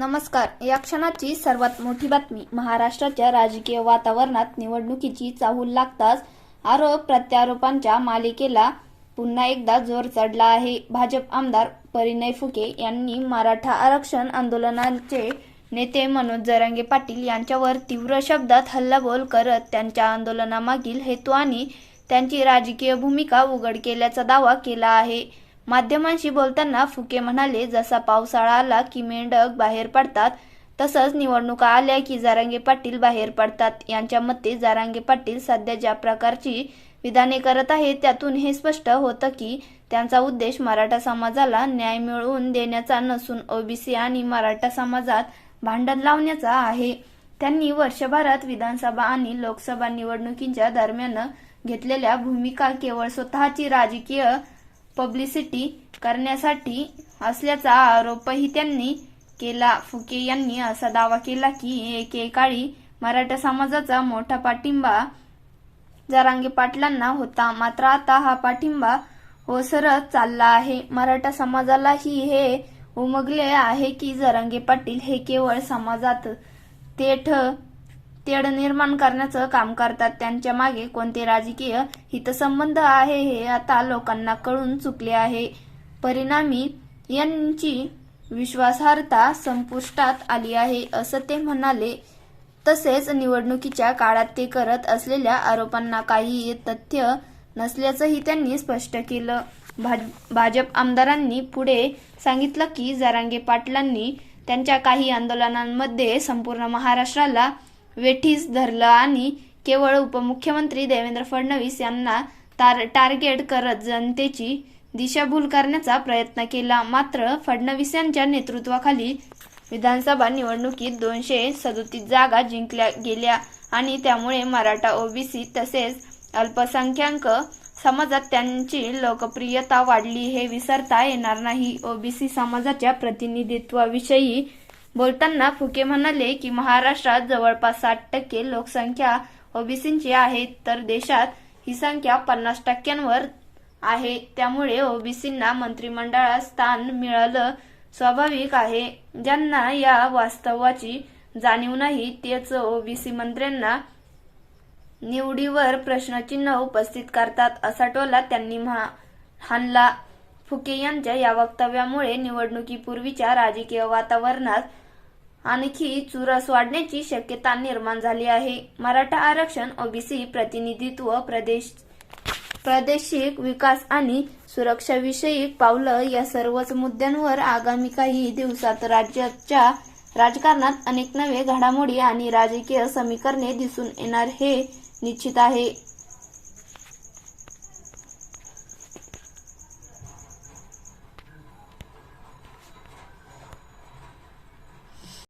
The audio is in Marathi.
नमस्कार. या क्षणाची सर्वात मोठी बातमी. महाराष्ट्राच्या राजकीय वातावरणात निवडणुकीची चाहूल लागताच आरोप प्रत्यारोपांच्या मालिकेला पुन्हा एकदा जोर चढला आहे. भाजप आमदार परिणय फुके यांनी मराठा आरक्षण आंदोलनाचे नेते मनोज जरांगे पाटील यांच्यावर तीव्र शब्दात हल्लाबोल करत त्यांच्या आंदोलनामागील हेतू आणि त्यांची राजकीय भूमिका उघड केल्याचा दावा केला आहे. माध्यमांशी बोलताना फुके म्हणाले जसा पावसाळा आला की मेंढक बाहेर पडतात तसंच निवडणुका आल्या की जारांगे पाटील बाहेर पडतात. यांच्या मते जारांगे पाटील सध्या ज्या प्रकारची विधाने करत आहेत त्यातून हे स्पष्ट होतं की त्यांचा उद्देश मराठा समाजाला न्याय मिळवून देण्याचा नसून ओबीसी आणि मराठा समाजात भांडण लावण्याचा आहे. त्यांनी वर्षभरात विधानसभा आणि लोकसभा निवडणुकींच्या दरम्यान घेतलेल्या भूमिका केवळ स्वतःची राजकीय पब्लिसिटी करण्यासाठी असल्याचा आरोपही त्यांनी केला. फुके यांनी असा दावा केला की एकेकाळी मराठा समाजाचा मोठा पाठिंबा जरांगे पाटलांना होता. मात्र आता हा पाठिंबा ओसरत चालला आहे. मराठा समाजालाही हे उमगले आहे की जरांगे पाटील हे केवळ समाजात तेठ तेढ निर्माण करण्याचं काम करतात. त्यांच्या मागे कोणते राजकीय हितसंबंध आहे हे आता लोकांना कळून चुकले आहे. परिणामी यांची विश्वासार्हता संपुष्टात आली आहे असं ते म्हणाले. तसेच निवडणुकीच्या काळात ते करत असलेल्या आरोपांना काही तथ्य नसल्याचंही त्यांनी स्पष्ट केलं. भाज- भाजप आमदारांनी पुढे सांगितलं की जरांगे पाटलांनी त्यांच्या काही आंदोलनांमध्ये संपूर्ण महाराष्ट्राला वेठीस धरलं आणि केवळ उपमुख्यमंत्री देवेंद्र फडणवीस यांना तार टार्गेट करत जनतेची दिशाभूल करण्याचा प्रयत्न केला. मात्र फडणवीस यांच्या नेतृत्वाखाली विधानसभा निवडणुकीत दोनशे सदोतीस जागा जिंकल्या गेल्या आणि त्यामुळे मराठा ओबीसी तसेच अल्पसंख्याक समाजात त्यांची लोकप्रियता वाढली. हे विसरता येणार नाही. ओबीसी समाजाच्या प्रतिनिधित्वाविषयी बोलताना फुके म्हणाले की महाराष्ट्रात जवळपास साठ टक्के लोकसंख्या ओबीसींची आहे तर देशात ही संख्या पन्नास टक्क्यांवर आहे. त्यामुळे ओबीसींना मंत्रिमंडळात स्थान मिळालं स्वाभाविक आहे. ज्यांना या वास्तवाची जाणीव नाही तेच ओबीसी मंत्र्यांना निवडीवर प्रश्नचिन्ह उपस्थित करतात असा टोला त्यांनी महा- हाणला. फुके यांच्या या वक्तव्यामुळे निवडणुकीपूर्वीच्या राजकीय वातावरणात आणखी चुरस वाढण्याची शक्यता निर्माण झाली आहे. मराठा आरक्षण ओबीसी प्रतिनिधित्व प्रदेश प्रादेशिक विकास आणि सुरक्षाविषयक पावलं या सर्वच मुद्द्यांवर आगामी काही दिवसात राज्याच्या राजकारणात अनेक नवे घडामोडी आणि राजकीय समीकरणे दिसून येणार हे निश्चित आहे.